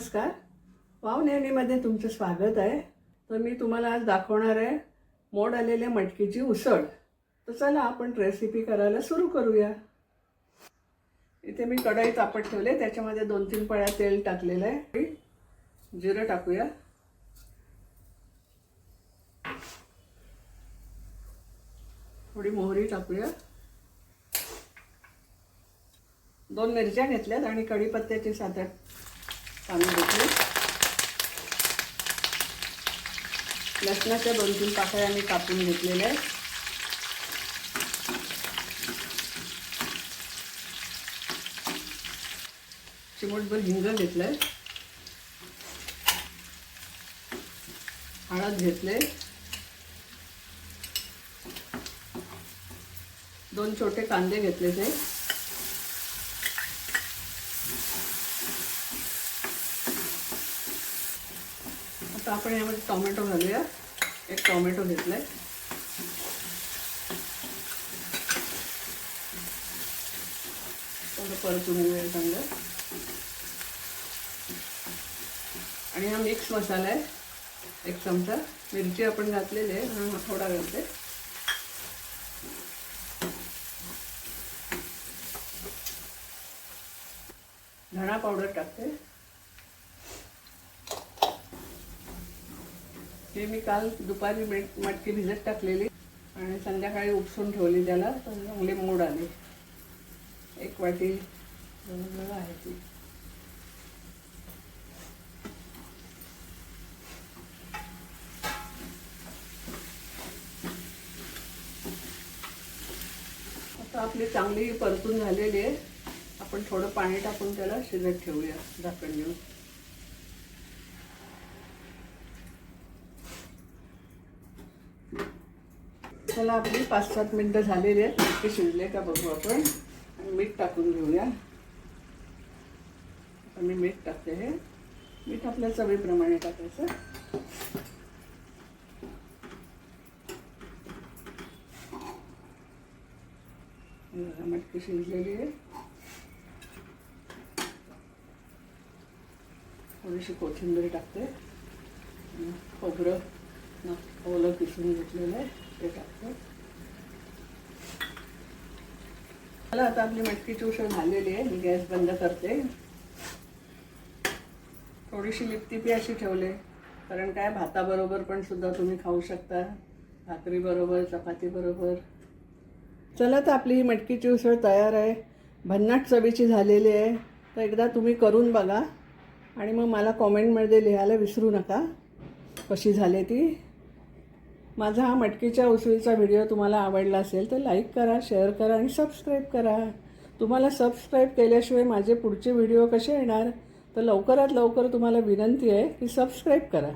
नमस्कार. वाव तुमचं स्वागत आहे. तर मी तुम्हाला आज दाखवणार आहे मोड आलेल्या मटकीची उसळ. तर चला आपण रेसिपी करायला सुरू करूया. इथे मी कढई तापट ठेवले त्याच्यामध्ये दोन तीन पळ्या तेल टाकलेलं आहे. जिरं टाकूया. थोडी मोहरी टाकूया. दोन मिरच्या घेतल्यात आणि कढीपत्त्याचे सात आठ पानं घेतले. लसणाच्या दोन तीन पाकळ्या मी कापून घेतलेल्या आहेत. चिमटभर हिंग घेतलाय. हळद घेतले दोन छोटे कांदे घेतले ते. तर आपण यामध्ये टोमॅटो घालूया. एक टोमॅटो घेतलाय. थोडं परतून घेऊया चांगलं. आणि हा मिक्स मसाला आहे. एक चमचा. मिरची आपण घातलेली आहे. म्हणून थोडा घालते. धणा पावडर टाकते. हे मी काल दुपारी मटकी भिजत टाकलेली आणि संध्याकाळी उपसून ठेवली त्याला. तर चांगले मूड आले. एक वाटी आहे ती. आता आपली चांगली परतून झालेली आहे. आपण थोडं पाणी टाकून त्याला शिजत ठेवूया. झाकण घेऊन. चला आपली पाच सात मिनटं झालेली आहेत. ते शिजले का बघू आपण. आणि मीठ टाकून घेऊया. आता मी मीठ टाकते हे. मीठ आपल्या चवीप्रमाणे टाकायचं. मटकी शिजलेली आहे. थोडीशी कोथिंबीर टाकते. खोबरं ओलं किसून घेतलेलं आहे. ते मला आता आपली मटकीची उसळ झालेली आहे. मी गॅस बंद करते. थोडीशी लिपतिपी अशी ठेवले. कारण काय भाताबरोबर पण सुद्धा तुम्ही खाऊ शकता. भाकरीबरोबर चपातीबरोबर चला तर आपली ही मटकीची उसळ तयार आहे. भन्नाट चवीची झालेली आहे. तर एकदा तुम्ही करून बघा. आणि मग मला कॉमेंटमध्ये लिहायला विसरू नका. कशी झाली ती? माझा हा मटकीच्या उसळीचा व्हिडिओ तुम्हाला आवडला असेल तर लाईक करा शेअर करा आणि सबस्क्राईब करा. तुम्हाला सबस्क्राईब केल्याशिवाय माझे पुढचे व्हिडिओ कसे येणार? तर लवकरात लवकर तुम्हाला विनंती आहे की सबस्क्राईब करा.